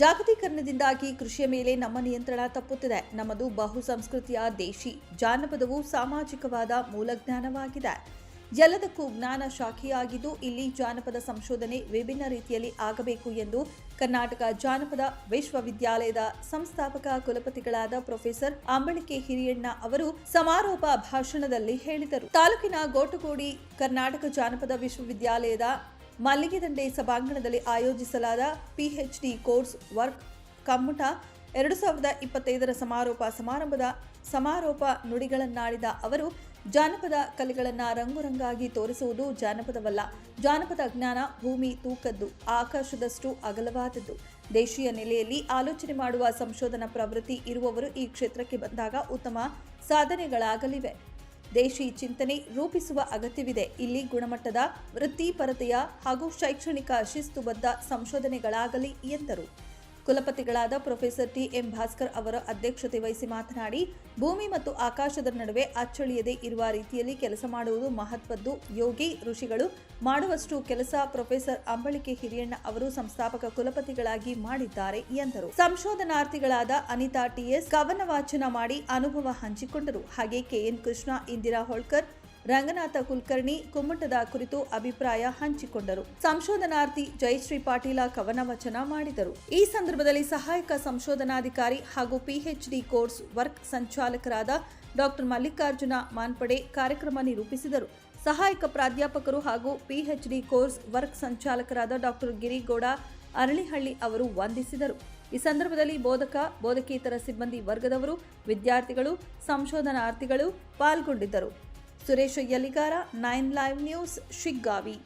ಜಾಗತೀಕರಣದಿಂದಾಗಿ ಕೃಷಿಯ ಮೇಲೆ ನಮ್ಮ ನಿಯಂತ್ರಣ ತಪ್ಪುತ್ತಿದೆ. ನಮ್ಮದು ಬಹು ಸಂಸ್ಕೃತಿಯ ದೇಶಿ ಜಾನಪದವು ಸಾಮಾಜಿಕವಾದ ಮೂಲಜ್ಞಾನವಾಗಿದೆ. ಎಲ್ಲದಕ್ಕೂ ಜ್ಞಾನ ಶಾಖೆಯಾಗಿದ್ದು ಇಲ್ಲಿ ಜಾನಪದ ಸಂಶೋಧನೆ ವಿಭಿನ್ನ ರೀತಿಯಲ್ಲಿ ಆಗಬೇಕು ಎಂದು ಕರ್ನಾಟಕ ಜಾನಪದ ವಿಶ್ವವಿದ್ಯಾಲಯದ ಸಂಸ್ಥಾಪಕ ಕುಲಪತಿಗಳಾದ ಪ್ರೊಫೆಸರ್ ಅಂಬಳಿಕೆ ಹಿರಿಯಣ್ಣ ಅವರು ಸಮಾರೋಪ ಭಾಷಣದಲ್ಲಿ ಹೇಳಿದರು. ತಾಲೂಕಿನ ಗೋಟಗೋಡಿ ಕರ್ನಾಟಕ ಜಾನಪದ ವಿಶ್ವವಿದ್ಯಾಲಯದ ಮಲ್ಲಿಗೆದಂಡೆ ಸಭಾಂಗಣದಲ್ಲಿ ಆಯೋಜಿಸಲಾದ ಪಿಎಚ್ಡಿ ಕೋರ್ಸ್ ವರ್ಕ್ ಕಮ್ಮಟ ಎರಡು ಸಾವಿರದ ಇಪ್ಪತ್ತೈದರ ಸಮಾರೋಪ ಸಮಾರಂಭದ ಸಮಾರೋಪ ನುಡಿಗಳನ್ನಾಡಿದ ಅವರು, ಜಾನಪದ ಕಲೆಗಳನ್ನು ರಂಗುರಂಗಾಗಿ ತೋರಿಸುವುದು ಜಾನಪದವಲ್ಲ. ಜಾನಪದ ಜ್ಞಾನ ಭೂಮಿ ತೂಕದ್ದು, ಆಕಾಶದಷ್ಟು ಅಗಲವಾದದ್ದು. ದೇಶೀಯ ನೆಲೆಯಲ್ಲಿ ಆಲೋಚನೆ ಮಾಡುವ ಸಂಶೋಧನಾ ಪ್ರವೃತ್ತಿ ಇರುವವರು ಈ ಕ್ಷೇತ್ರಕ್ಕೆ ಬಂದಾಗ ಉತ್ತಮ ಸಾಧನೆಗಳಾಗಲಿವೆ. ದೇಶಿ ಚಿಂತನೆ ರೂಪಿಸುವ ಅಗತ್ಯವಿದೆ. ಇಲ್ಲಿ ಗುಣಮಟ್ಟದ ವೃತ್ತಿಪರತೆಯ ಹಾಗೂ ಶೈಕ್ಷಣಿಕ ಶಿಸ್ತುಬದ್ಧ ಸಂಶೋಧನೆಗಳಾಗಲಿ ಎಂದರು. ಕುಲಪತಿಗಳಾದ ಪ್ರೊಫೆಸರ್ ಟಿ ಎಂ ಭಾಸ್ಕರ್ ಅವರ ಅಧ್ಯಕ್ಷತೆ ವಹಿಸಿ ಮಾತನಾಡಿ, ಭೂಮಿ ಮತ್ತು ಆಕಾಶದ ನಡುವೆ ಅಚ್ಚಳಿಯದೆ ಇರುವ ರೀತಿಯಲ್ಲಿ ಕೆಲಸ ಮಾಡುವುದು ಮಹತ್ವದ್ದು. ಯೋಗಿ ಋಷಿಗಳು ಮಾಡುವಷ್ಟು ಕೆಲಸ ಪ್ರೊಫೆಸರ್ ಅಂಬಳಿಕೆ ಹಿರಿಯಣ್ಣ ಅವರು ಸಂಸ್ಥಾಪಕ ಕುಲಪತಿಗಳಾಗಿ ಮಾಡಿದ್ದಾರೆ ಎಂದರು. ಸಂಶೋಧನಾರ್ಥಿಗಳಾದ ಅನಿತಾ ಟಿಎಸ್ ಕವನ ವಾಚನ ಮಾಡಿ ಅನುಭವ ಹಂಚಿಕೊಂಡರು. ಹಾಗೆ ಕೆಎನ್ ಕೃಷ್ಣ, ಇಂದಿರಾ ಹೋಳ್ಕರ್ ರಂಗನಾಥ ಕುಲಕರ್ಣಿ ಕುಮ್ಮಟದ ಕುರಿತು ಅಭಿಪ್ರಾಯ ಹಂಚಿಕೊಂಡರು. ಸಂಶೋಧನಾರ್ಥಿ ಜಯಶ್ರೀ ಪಾಟೀಲ ಕವನ ವಚನ ಮಾಡಿದರು. ಈ ಸಂದರ್ಭದಲ್ಲಿ ಸಹಾಯಕ ಸಂಶೋಧನಾಧಿಕಾರಿ ಹಾಗೂ ಪಿಎಚ್ಡಿ ಕೋರ್ಸ್ ವರ್ಕ್ ಸಂಚಾಲಕರಾದ ಡಾಕ್ಟರ್ ಮಲ್ಲಿಕಾರ್ಜುನ ಮಾನ್ಪಡೆ ಕಾರ್ಯಕ್ರಮ ನಿರೂಪಿಸಿದರು. ಸಹಾಯಕ ಪ್ರಾಧ್ಯಾಪಕರು ಹಾಗೂ ಪಿಎಚ್ಡಿ ಕೋರ್ಸ್ ವರ್ಕ್ ಸಂಚಾಲಕರಾದ ಡಾಕ್ಟರ್ ಗಿರಿಗೌಡ ಅರಳಿಹಳ್ಳಿ ಅವರು ವಂದಿಸಿದರು. ಈ ಸಂದರ್ಭದಲ್ಲಿ ಬೋಧಕ, ಬೋಧಕೇತರ ಸಿಬ್ಬಂದಿ ವರ್ಗದವರು, ವಿದ್ಯಾರ್ಥಿಗಳು, ಸಂಶೋಧನಾರ್ಥಿಗಳು ಪಾಲ್ಗೊಂಡಿದ್ದರು. Suresha Yaligara nine live news Shiggavi.